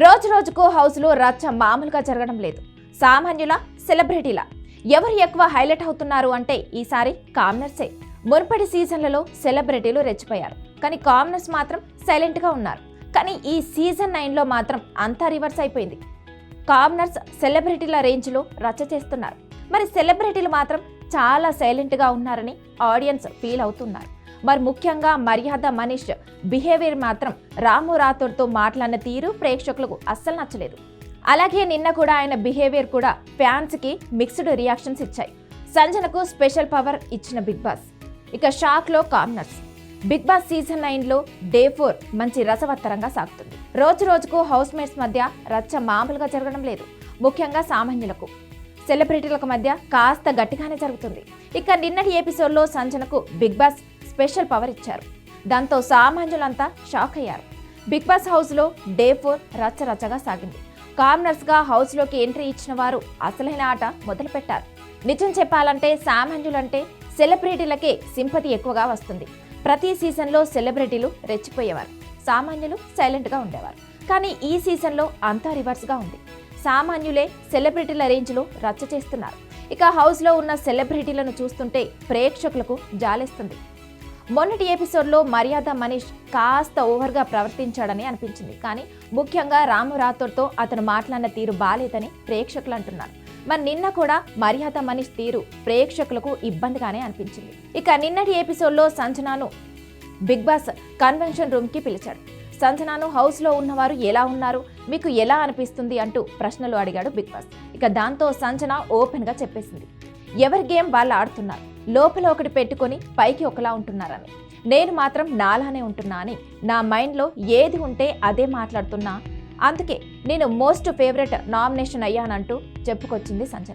రోజు రోజుకు హౌస్లో రచ్చ మామూలుగా జరగడం లేదు. సామాన్యుల సెలబ్రిటీల ఎవరు ఎక్కువ హైలైట్ అవుతున్నారు అంటే ఈసారి కామనర్సే మునుపటి సీజన్లలో సెలబ్రిటీలు రెచ్చిపోయారు. కానీ కామనర్స్ మాత్రం సైలెంట్గా ఉన్నారు. కానీ ఈ సీజన్ నైన్లో మాత్రం అంతా రివర్స్ అయిపోయింది. కామనర్స్ సెలబ్రిటీల రేంజ్లో రచ్చ చేస్తున్నారు. మరి సెలబ్రిటీలు మాత్రం చాలా సైలెంట్గా ఉన్నారని ఆడియన్స్ ఫీల్ అవుతున్నారు. మరి ముఖ్యంగా మర్యాద మనీష్ బిహేవియర్ మాత్రం రాము రాథోడ్తో మాట్లాడిన తీరు ప్రేక్షకులకు అస్సలు నచ్చలేదు. అలాగే నిన్న కూడా ఆయన బిహేవియర్ కూడా ఫ్యాన్స్కి మిక్స్డ్ రియాక్షన్స్ ఇచ్చాయి. సంజనకు స్పెషల్ పవర్ ఇచ్చిన బిగ్ బాస్. ఇక షాక్లో కామనర్స్ బిగ్ బాస్ సీజన్ నైన్లో డే ఫోర్ మంచి రసవత్తరంగా సాగుతుంది. రోజు రోజుకు హౌస్ మేట్స్ మధ్య రచ్చ మామూలుగా జరగడం లేదు. ముఖ్యంగా సామాన్యులకు. సెలబ్రిటీలకు మధ్య కాస్త గట్టిగానే జరుగుతుంది. ఇక నిన్నటి ఎపిసోడ్లో సంజనకు బిగ్ బాస్ స్పెషల్ పవర్ ఇచ్చారు. దాంతో సామాన్యులంతా షాక్ అయ్యారు. బిగ్ బాస్ హౌస్లో డే ఫోర్ రచ్చ రచ్చగా సాగింది. కామనర్స్గా హౌస్లోకి ఎంట్రీ ఇచ్చిన వారు అసలైన ఆట మొదలుపెట్టారు. నిజం చెప్పాలంటే సామాన్యులంటే సెలబ్రిటీలకే సింపతి ఎక్కువగా వస్తుంది. ప్రతి సీజన్లో సెలబ్రిటీలు రెచ్చిపోయేవారు. సామాన్యులు సైలెంట్గా ఉండేవారు. కానీ ఈ సీజన్లో అంతా రివర్స్గా ఉంది. సామాన్యులే సెలబ్రిటీల రేంజ్లో రచ్చ చేస్తున్నారు. ఇక హౌస్లో ఉన్న సెలబ్రిటీలను చూస్తుంటే ప్రేక్షకులకు జాలేస్తుంది. మొన్నటి ఎపిసోడ్లో మర్యాద మనీష్ కాస్త ఓవర్గా ప్రవర్తించాడని అనిపించింది. కానీ ముఖ్యంగా రాము రాథోడ్తో అతను మాట్లాడిన తీరు బాలేదని ప్రేక్షకులు అంటున్నారు. మరి నిన్న కూడా మర్యాద మనీష్ తీరు ప్రేక్షకులకు ఇబ్బందిగానే అనిపించింది. ఇక నిన్నటి ఎపిసోడ్లో సంజనాను బిగ్ బాస్ కన్వెన్షన్ రూమ్కి పిలిచాడు. సంజనాను హౌస్లో ఉన్నవారు ఎలా ఉన్నారు? మీకు ఎలా అనిపిస్తుంది? అంటూ ప్రశ్నలు అడిగాడు బిగ్ బాస్. ఇక దాంతో సంజన ఓపెన్గా చెప్పేసింది. ఎవరి గేమ్ వాళ్ళు ఆడుతున్నారు? లోపల ఒకటి పెట్టుకొని పైకి ఒకలా ఉంటున్నారని. నేను మాత్రం నాలానే ఉంటున్నా అని నా మైండ్లో ఏది ఉంటే అదే మాట్లాడుతున్నా. అందుకే నేను మోస్ట్ ఫేవరెట్ నామినేషన్ అయ్యానంటూ చెప్పుకొచ్చింది సంజన.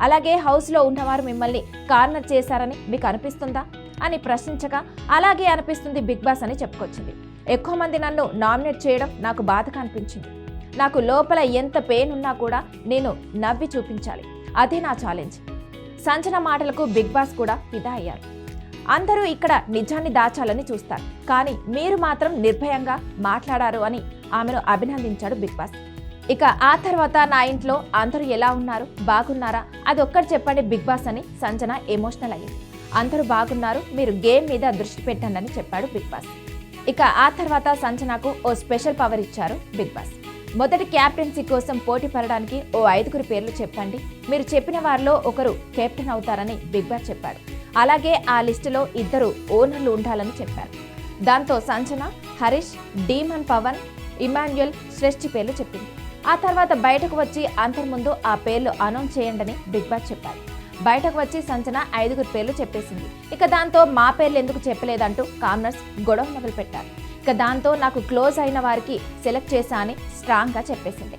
అలాగే హౌస్లో ఉన్నవారు మిమ్మల్ని కార్నర్ చేశారని మీకు అనిపిస్తుందా? అని ప్రశ్నించగా అలాగే అనిపిస్తుంది బిగ్ బాస్ అని చెప్పుకొచ్చింది. ఎక్కువ మంది నన్ను నామినేట్ చేయడం నాకు బాధగా అనిపించింది. నాకు లోపల ఎంత పెయిన్ ఉన్నా కూడా నేను నవ్వి చూపించాలి. అదే నా ఛాలెంజ్. సంచన మాటలకు బిగ్ బాస్ కూడా ఫిదా అయ్యారు. అందరూ ఇక్కడ నిజాన్ని దాచాలని చూస్తారు. కానీ మీరు మాత్రం నిర్భయంగా మాట్లాడారు అని ఆమెను అభినందించాడు బిగ్ బాస్. ఇక ఆ తర్వాత నా ఇంట్లో అందరూ ఎలా ఉన్నారు? బాగున్నారా? అది ఒక్కటి చెప్పండి బిగ్ బాస్ అని సంజన ఎమోషనల్ అయ్యింది. అందరూ బాగున్నారు మీరు గేమ్ మీద దృష్టి పెట్టండి అని చెప్పాడు బిగ్ బాస్. ఇక ఆ తర్వాత సంజనకు ఓ స్పెషల్ పవర్ ఇచ్చారు బిగ్ బాస్. మొదటి క్యాప్టెన్సీ కోసం పోటీ పడడానికి ఓ ఐదుగురు పేర్లు చెప్పండి. మీరు చెప్పిన వారిలో ఒకరు కెప్టెన్ అవుతారని బిగ్ బాస్ చెప్పాడు. అలాగే ఆ లిస్టులో ఇద్దరు ఓనర్లు ఉండాలని చెప్పారు. దాంతో సంచన హరీష్ డీమన్ పవన్ ఇమాన్యుయల్ శ్రేష్ఠి పేర్లు చెప్పింది. ఆ తర్వాత బయటకు వచ్చి అందరి ముందు ఆ పేర్లు అనౌన్స్ చేయండి బిగ్ బాస్ చెప్పారు. బయటకు వచ్చి సంచన ఐదుగురు పేర్లు చెప్పేసింది. ఇక దాంతో మా పేర్లు ఎందుకు చెప్పలేదంటూ కామనర్స్ గొడవ మొదలు పెట్టారు ఇక దాంతో నాకు క్లోజ్ అయిన వారికి సెలెక్ట్ చేశా అని స్ట్రాంగ్గా చెప్పేసింది.